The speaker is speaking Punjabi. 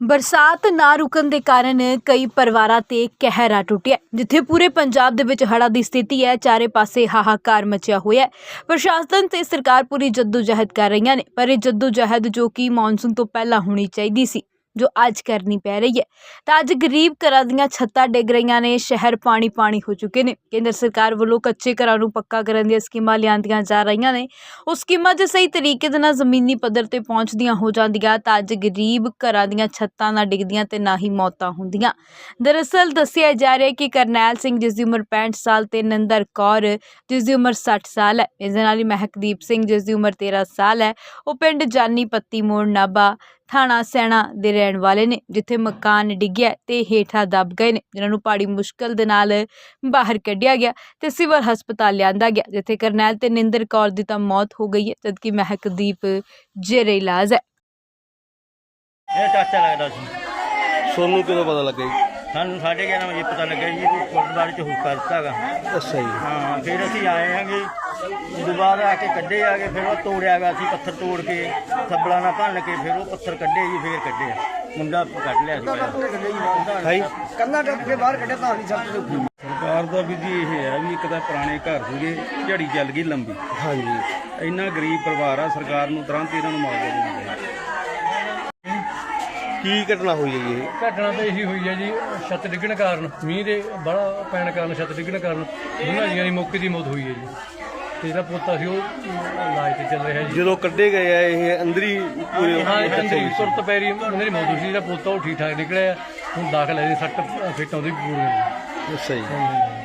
ਬਰਸਾਤ ਨਾ ਰੁਕਣ ਦੇ ਕਾਰਨ ਕਈ ਪਰਿਵਾਰਾਂ ਤੇ ਕਹਿਰ ਆ ਟੁੱਟਿਆ ਜਿੱਥੇ ਪੂਰੇ ਪੰਜਾਬ ਦੇ ਵਿੱਚ ਹੜ੍ਹਾਂ ਦੀ ਸਥਿਤੀ ਹੈ, ਚਾਰੇ ਪਾਸੇ ਹਾਹਾਕਾਰ ਮਚਿਆ ਹੋਇਆ ਹੈ। ਪ੍ਰਸ਼ਾਸਨ ਤੇ ਸਰਕਾਰ ਪੂਰੀ ਜੱਦੋ ਜਹਿਦ ਕਰ ਰਹੀਆਂ ਨੇ, ਪਰ ਇਹ ਜੱਦੋ ਜਹਿਦ ਜੋ ਕਿ ਮੌਨਸੂਨ ਤੋਂ ਪਹਿਲਾਂ ਹੋਣੀ ਚਾਹੀਦੀ ਸੀ। ਜੋ ਅੱਜ ਕਰਨੀ ਪੈ ਰਹੀ ਹੈ। ਤਾਂ ਅੱਜ ਗਰੀਬ ਘਰਾਂ ਦੀਆਂ ਛੱਤਾਂ ਡਿੱਗ ਰਹੀਆਂ ਨੇ, ਸ਼ਹਿਰ ਪਾਣੀ ਪਾਣੀ ਹੋ ਚੁੱਕੇ ਨੇ। ਕੇਂਦਰ ਸਰਕਾਰ ਵੱਲੋਂ ਕੱਚੇ ਘਰਾਂ ਨੂੰ ਪੱਕਾ ਕਰਨ ਦੀਆਂ ਸਕੀਮਾਂ ਲਿਆਂਦੀਆਂ ਜਾ ਰਹੀਆਂ ਨੇ। ਉਹ ਸਕੀਮਾਂ ਜੇ ਸਹੀ ਤਰੀਕੇ ਦੇ ਨਾਲ ਜ਼ਮੀਨੀ ਪੱਧਰ ਤੇ ਪਹੁੰਚਦੀਆਂ ਹੋ ਜਾਂਦੀਆਂ, ਤਾਂ ਅੱਜ ਗਰੀਬ ਘਰਾਂ ਦੀਆਂ ਛੱਤਾਂ ਨਾ ਡਿੱਗਦੀਆਂ ਤੇ ਨਾ ਹੀ ਮੌਤਾਂ ਹੁੰਦੀਆਂ। ਦਰਅਸਲ ਦੱਸਿਆ ਜਾ ਰਿਹਾ ਕਿ ਕਰਨੈਲ ਸਿੰਘ, ਜਿਸ ਦੀ ਉਮਰ 65 ਸਾਲ ਤੇ ਨੰਦਰ ਕੌਰ, ਜਿਸ ਦੀ ਉਮਰ 60 ਸਾਲ ਹੈ, ਇਸ ਦੇ ਨਾਲ ਹੀ ਮਹਿਕਦੀਪ ਸਿੰਘ, ਜਿਸ ਦੀ ਉਮਰ 13 ਸਾਲ ਹੈ, ਉਹ ਪਿੰਡ ਜਾਨੀ ਪੱਤੀ ਮੋੜ ਨਾਬਾ ਥਾਣਾ ਸੈਣਾ ਦੇ ਰਹਿਣ ਵਾਲੇ ਨੇ ਜਿੱਥੇ ਮਕਾਨ ਡਿੱਗਿਆ ਤੇ ਹੇਠਾਂ ਦਬ ਗਏ ਨੇ ਜਿਨ੍ਹਾਂ ਨੂੰ ਪਾੜੀ ਮੁਸ਼ਕਲ ਦੇ ਨਾਲ ਬਾਹਰ ਕੱਢਿਆ ਗਿਆ ਤੇ ਸਿਵਲ ਹਸਪਤਾਲ ਲਿਆਂਦਾ ਗਿਆ ਜਿੱਥੇ ਕਰਨੈਲ ਤੇ ਨਿੰਦਰ ਕੌਰ ਦੀ ਤਾਂ ਮੌਤ ਹੋ ਗਈ ਹੈ ਜਦਕਿ ਮਹਿਕਦੀਪ ਜੇਰੇ ਇਲਾਜ ਹੈ। ਇਹ ਚਾਚਾ ਲੱਗਦਾ ਸੀ। ਸੋਨੂੰ ਕਿਦੋਂ ਪਤਾ ਲੱਗਾ ਜੀ? ਸਾਨੂੰ 11:30 ਵਜੇ ਪਤਾ ਲੱਗਾ ਜੀ ਕਿ ਗੁਰਦੁਆਰੇ ਚ ਹੁਕਾ ਦਿੱਤਾਗਾ ਅੱਛਾ ਜੀ। ਹਾਂ ਫਿਰ ਅਸੀਂ ਆਏ ਹਾਂਗੇ। ਬਾਅਦ ਆ ਕੇ ਕੱਢੇ ਆ ਕੇ ਫਿਰ ਉਹ ਤੋੜਿਆ ਗਿਆ ਸੀ ਪੱਥਰ ਤੋੜ ਕੇ ਥੱਬਲਾਂ ਨਾਲ ਭੰਨ ਕੇ ਫਿਰ ਉਹ ਪੱਥਰ ਕੱਢੇ ਜੀ ਫਿਰ ਕੱਢੇ ਮੁੰਡਾ ਕੱਢ ਲਿਆ ਸੀ। ਹਾਈ ਕੰਨਾ ਟੱਪ ਕੇ ਬਾਹਰ ਕੱਢਿਆ ਤਾਂ ਨਹੀਂ ਛੱਤ ਦੇ ਉੱਪਰ। ਸਰਕਾਰ ਦਾ ਵੀ ਜੀ ਇਹ ਹੈ ਵੀ ਇੱਕ ਤਾਂ ਪੁਰਾਣੇ ਘਰ ਸੀਗੇ ਝੜੀ ਚੱਲ ਗਈ ਲੰਬੀ। ਹਾਂਜੀ। ਇੰਨਾ ਗਰੀਬ ਪਰਿਵਾਰ ਆ ਸਰਕਾਰ ਨੂੰ ਤੁਰੰਤ ਇਹਨਾਂ ਨੂੰ ਮੁਆਵਜ਼ਾ ਦੇਣਾ ਚਾਹੀਦਾ। ਕੀ ਘਟਨਾ ਹੋਈ ਹੈ ਜੀ ਇਹ? ਘਟਨਾ ਤਾਂ ਇਹੀ ਹੋਈ ਹੈ ਜੀ ਛੱਤ ਡਿੱਗਣ ਕਾਰਨ ਮੀਂਹ ਦੇ ਬੜਾ ਪੈਣ ਕਾਰਨ ਛੱਤ ਡਿੱਗਣ ਕਾਰਨ ਦੋਨਾਂ ਜੀਆਂ ਦੀ ਮੌਕੇ ਦੀ ਮੌਤ ਹੋਈ ਹੈ ਜੀ। ਤੇ ਜਿਹੜਾ ਪੋਤਾ ਸੀ ਉਹ ਇਲਾਜ ਤੇ ਚੱਲ ਰਿਹਾ ਜੀ। ਜਦੋਂ ਕੱਢੇ ਗਏ ਆ ਇਹ ਅੰਦਰੀ ਪੂਰੇ ਹਾਂ ਅੰਦਰੀ ਤੁਰਤ ਪੈਰੀ ਦੀ ਮੌਤ ਸੀ ਜਿਹੜਾ ਪੋਤਾ ਉਹ ਠੀਕ ਠਾਕ ਨਿਕਲਿਆ ਹੁਣ ਦਾਖਲ ਹੈ ਜੀ ਸੱਟ ਫਿੱਟ ਆਉਂਦੀ ਪੂਰੀ ਜੀ।